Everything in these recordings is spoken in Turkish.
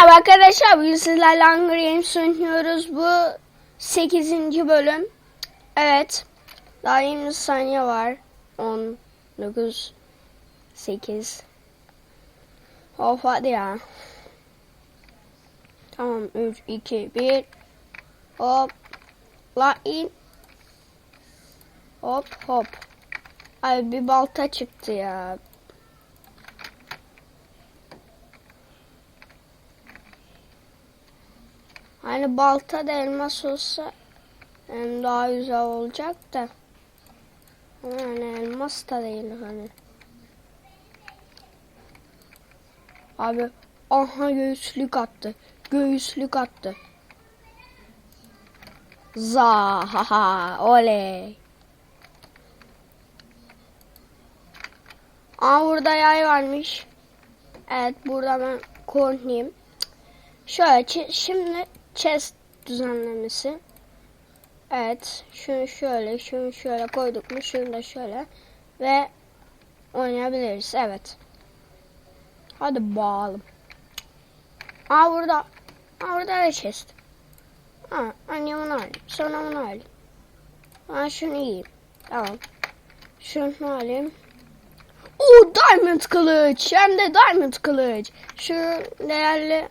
Merhaba arkadaşlar, bugün sizlerle Hunger Games oynuyoruz. Bu 8. bölüm. Evet. Daha 20 saniye var. 10, 9, 8. Of hadi ya. Tamam 3, 2, 1. Hop. La in. Hop hop. Ay bir balta çıktı ya. Hani balta da elmas olsa hem daha güzel olacak da. Ama hani elmas da değil hani. Abi aha göğüslük attı. Göğüslük attı. Za ha ha oley. Aa burada yay varmış. Evet burada ben kornayım. Şöyle şimdi chest düzenlemesi. Evet. Şunu şöyle, şunu şöyle koyduk mu, şunu da şöyle ve oynayabiliriz. Evet. Hadi bağalım. Aa burada. Aa burada da chest. Ha, anne bunu alayım. Sonra bunu alayım. Ha şunu yiyeyim. Tamam. Şunu alayım. Oo diamond kılıç. Hem de diamond kılıç. Şu değerli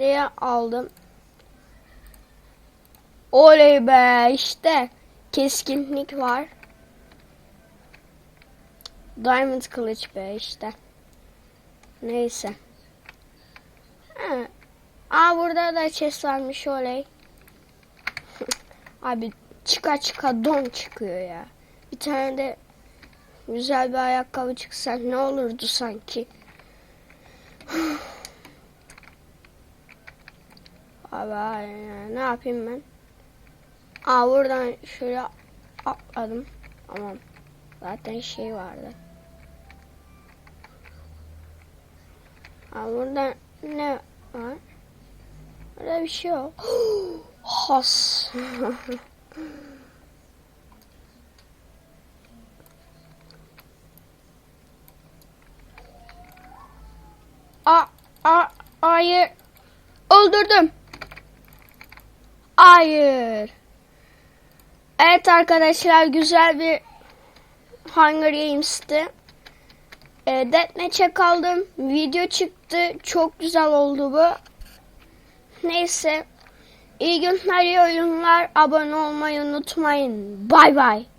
diye aldım. Oley be işte keskinlik var. Diamond kılıç be işte. Neyse. Ha. Aa burada da chest varmış oley. Abi çıka çıka don çıkıyor ya. Bir tane de güzel bir ayakkabı çıksa ne olurdu sanki. Ay, ne yapayım ben? Aa buradan şöyle atladım. Tamam. Zaten şey vardı. Aa burada ne var? Burada bir şey yok. Has. a a hayır. Öldürdüm. Hayır. Evet arkadaşlar güzel bir Hunger Games'ti. E, Deathmatch'e kaldım. Video çıktı. Çok güzel oldu bu. Neyse. İyi günler, iyi oyunlar. Abone olmayı unutmayın. Bay bay.